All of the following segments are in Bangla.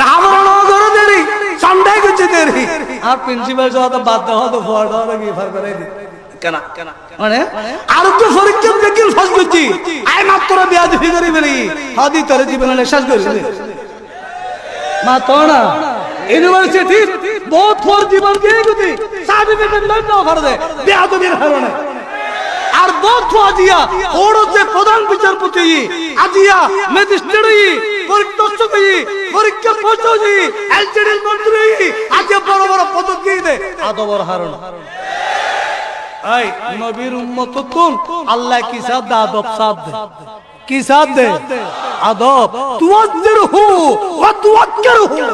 লাভরণ করে দেরি সন্দেহ করছে দেরি। আর প্রিন্সিপাল সাহেব বাদ দেওয়া তো ফোয়ার দেওয়া কি ফার করে দি কেন মানে? আর তো পরীক্ষা দেখি ফাঁস করছি আই মাত্র বিয়া দিবি করি ফেলি হাদি তোর জীবনে শেষ করি মা তো না? ইউনিভার্সিটি বহুত ফোর জীবন দিয়ে গতি সার্টিফিকেট দে। বিয়া দিবির কারণে আর বহুত আজিয়া ওর যে প্রধান বিচারপতি, আজিয়া, ম্যাজিস্ট্রেট পরীক্ষক পরীক্ষা পৌঁছি এলজিডি মন্ত্রী, আজকে বড় বড় পদক দিয়ে দে আদবর হারণ। এই নবীর উম্মত তুন আল্লাহ কি সাথ দে আদব সাথ দে কি সাথ দে হু ওয়া তুয়াক্কির হু।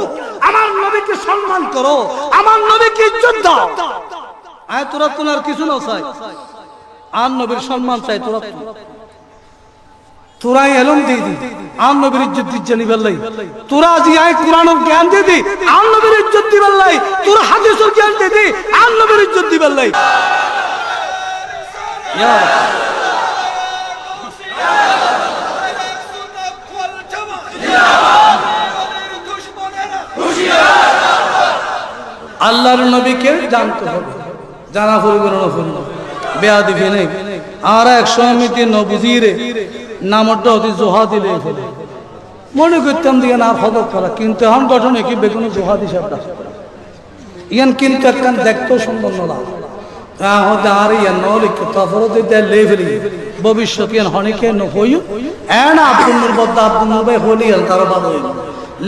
আমার নবীকে সম্মান করো। আমার নবীকে ইজ্জত দাও। তোরা তুন আর কিছু না চাই আর নবীর সম্মান চাই তোরা। তোরাই এলম দিয়ে দি। আর নবীর ইজ্জত দিচ্ছে নিবার লাই তোরা আজি আয় কোরআনের জ্ঞান দিয়ে দি। আর নবীর ইজ্জত দিবার লাই তোরা হাদিসের জ্ঞান দিয়ে দি। আর নবীর ইজ্জত ইয়া আল্লাহর নবীকে জানতে হবে। জানা পরিবর্তন করুন বেয়া দিবে নেই আর এক সমিতি নবুজিরে নামটা অতি জোহা দিলে ফেলে মনে করতাম দিয়ে না ফদক করা, কিন্তু এখন গঠনে কি বেগুন জোহা দিছে ইয়ান কিন্তু একখান দেখতেও সুন্দর নলা। হতে আর ইয়ান নলিক তফর দিতে লে ফেলি ভবিষ্যৎ ইয়ান হনিকে নহইও এন আব্দুল নূর আব্দুল নূর হলি ইয়ান তারা বাদ হইল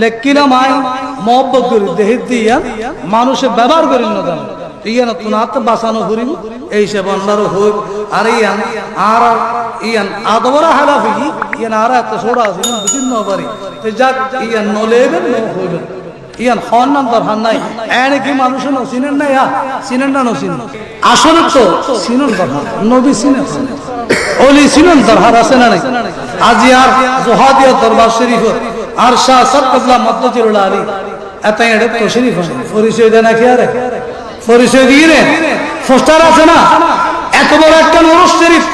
লেকিনা মাই মহব্বত করি দেহে দিয়া মানুষে ব্যবহার করি না ইয়ান তুনাত বাঁচানো করিব এই সে বন্ডারও হই আর ইয়ান আর ইয়ান আদবরা হালা হই ইয়ান আর এত ছোড়া আছে না বুঝিন ন পারি তো যাক ইয়ান নলেবেন ন হইবেন ইয়ান হন নাম দরকার নাই। এনে কি মানুষ ন চিনেন না ইয়া চিনেন না ন চিনেন। আসলে তো চিনুন দরকার নবী চিনেন। ওলি চিনুন দরকার আছে না নাই? আজি আর জোহাদিয়া দরবার শরীফ আর শাহ আলী। এত এড়ে তো শরীফ পরিচয় দেয় নাকি আরে? পরিচয় দিয়ে রে পোস্টার আছে না? এত বড় একটা অনুষ শরীফ,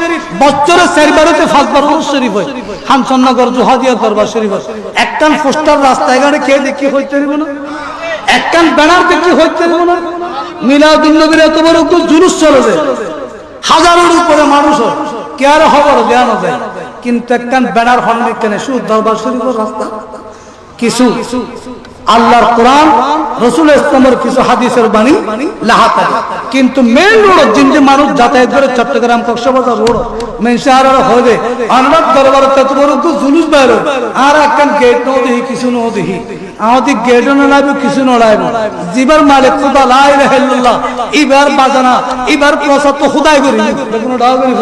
বছরে চারবারেতে পাঁচবার অনুষ শরীফ হয়। হামসনগর জোহাদিয়া দরবার শরীফ হয়। একটান পোস্টার রাস্তায় গাড়ি কে দেখি হইতে পারবে না? একটান ব্যানার দেখি হইতে পারবে না? মিলাদুল নবীর এত বড় একটু জুলুস চলবে হাজারের উপরে মানুষ কে আর খবর? দেওয়ানো যায় কিন্তু একটান ব্যানার হন কেন? শুধু দরবার শরীফের রাস্তা। কিছু আল্লাহর কোরআন রসুল ইসলামের কিছু হাদিসের বাণী লাহাতা কিন্তু মেন রোড জিনজি মানুষ যাতায়াত করে চট্টগ্রাম কক্সবাজার রোড মেন শহর হবে আনবাদ দরবার ততবর তো জুলুস বাইর। আর একখান গেট নো দেখি কিছু নো দেখি আমাদের গেট নো লাইব, কিছু নো লাইব। জিবার মালিক খুদা, লা ইলাহা ইবার বাজানা ইবার প্রসাদ তো খুদাই করি। দেখুন ডাও করি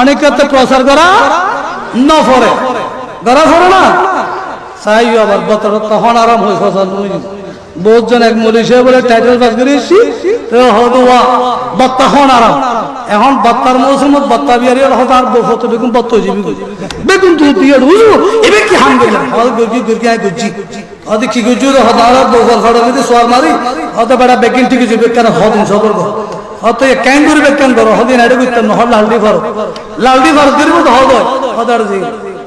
অনেকে তো প্রচার করা ফরে না? চাই আবার বতর তখন আরাম হয়ে ফসল এক মলিশে বলে টাইটেল পাস করে এসছি তো হদুয়া বত্তা হন আরাম এখন বত্তার মৌসুমত বত্তা বিয়ারি আর হতার বহুত বেগুন বত্ত জিবি বেগুন তুই দিয়ে বুঝু কি হাম গেলাম? হল গজি গজি আই গজি অদি কি গজি রে হদার বগল খড় মধ্যে সোয়ার মারি। হতে বড় বেগিন ঠিক কেন সবর হতে করি? বেকান করো হদিন আড়ে লালডি ফর লালডি ফর দির মতো হদ হদার জি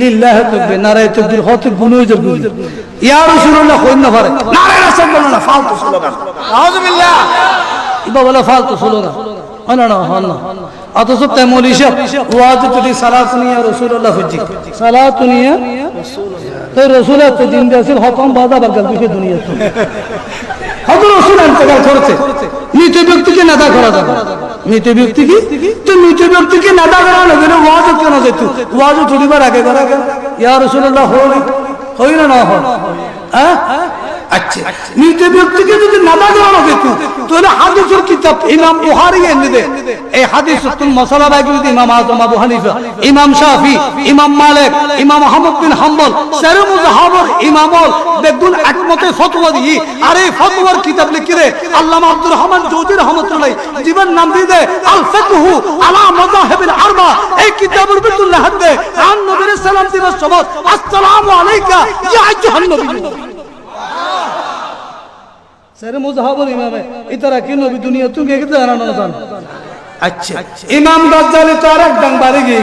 লিল্লাহ রাসূলুল্লাহ কইন না পারে? নারায় ফালতু ফালতু স্লোগান। হয় না হন না। অথচ তেমন হিসাব, ওয়াজ তুলি সালাত নিয়ে রসুল্লাহ হজ্জি সালাত নিয়ে তো রসুল এত দিন দিয়েছিল হতম ব্যক্তিকে নেতা করা যাবে। মৃত ব্যক্তি কি? তো মৃত ব্যক্তিকে নেতা করা হলো কিন্তু ওয়াজও কেন যেত ওয়াজও চুরিবার আগে করা গেল ইয়া রসুল্লাহ হল হই না না, হল। হ্যাঁ? আচ্ছা মৃত ব্যক্তিকে যদি নাদা করানো যেত তাহলে হাদিসের কিতাব ইমাম বুহারি এনে দে। এই হাদিস তুল মশলা বাকি যদি ইমাম আজম, আবু হানিফা, ইমাম শাফি, ইমাম মালিক, ইমাম আহমদ বিন হাম্বল, সেরে মুজাহাবর, ইমামল দেখুন একমতে ফতোয়া দিই আর এই ফতোয়ার কিতাব লিখে দে। আল্লামা আব্দুর রহমান চৌধুরী রহমতুল্লাহ জীবন নাম দিয়ে দে আল ফিকহু আলা মাযাহিবিল আরবা। এই কিতাবের ভিতর লেখা দে, আন নবীর সালাম দিবস সবত আসসালামু আলাইকা ইয়া আইয়ুহান নবী। সেরে মুজাহাবুল ইমামে। ইতারা কি নবী দুনিয়া তুমি একে জানানো না জানো আচ্ছা। ইমাম গাজ্জালি তো আরেক ডাং বাড়ি গিয়ে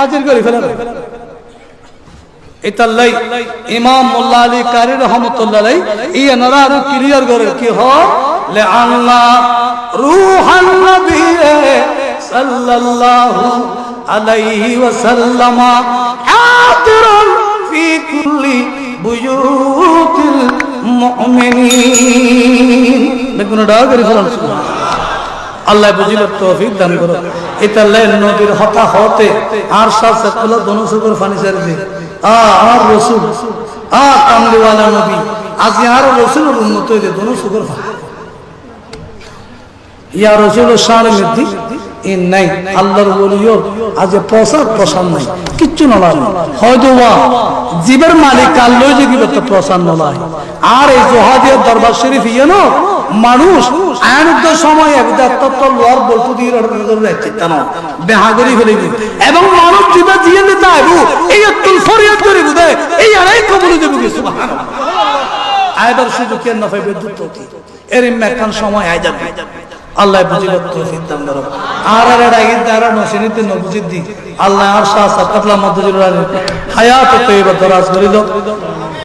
হাজির করে ফেলেন। এতাল্লাই ইমাম মোল্লা আলী কারি রহমতুল্লাহ ই এনারা আরও ক্লিয়ার করে কি হ? লে আল্লাহ রুহান নবী সাল্লাল্লাহু আলাইহি ওয়াসাল্লাম হাদিরুন ফি কুল্লি বুয়ুতিল মুমিনিন। দেখুন ডাক করে ফেলেন আল্লাহ বুঝিল, তৌফিক দান করো। এটা লেন নবীর হতা হতে আর সাথ সাথে দনু সুগর ফানি সারবে। আ আর রসুল। আ, কামলিওয়ালা নবী। আজ আর রসুলের উন্নত হইতে দনু সুগর ফানি। ইয়া রসুল, শান মিদ্দি? ই নাই। আল্লাহর বলিও আজ প্রসাদ প্রসাদ নাই। কিচ্ছু নলায় হয়তো ওয়া জীবের মালিক আল্লাহ যে কিবে তো প্রসাদ নলায়। আর এই জহাদিয়ার দরবার শরীফ ইয়ে না? মানুষ আয়নুদ্ধ সময় একদার তত্ত্ব লোয়ার বলতু দিয়ে বেহাগরি এবং মানুষ আইবু এই তুল ফরিয়াদ করি বুঝে, এই আড়াই দেবু কি? সুবহানাল্লাহ। আয়দার সুযোগ কেন বিদ্যুৎ এর মেকান সময় আয় যাবে। আল্লাহ বুঝিল, তৌফিক দান করো। আর আর আগে তারা নসিনিতে নবুজিদ দি আল্লাহ আর শাহ সাকাতলা মধ্যে হায়াত তৈবা দরাজ করিল।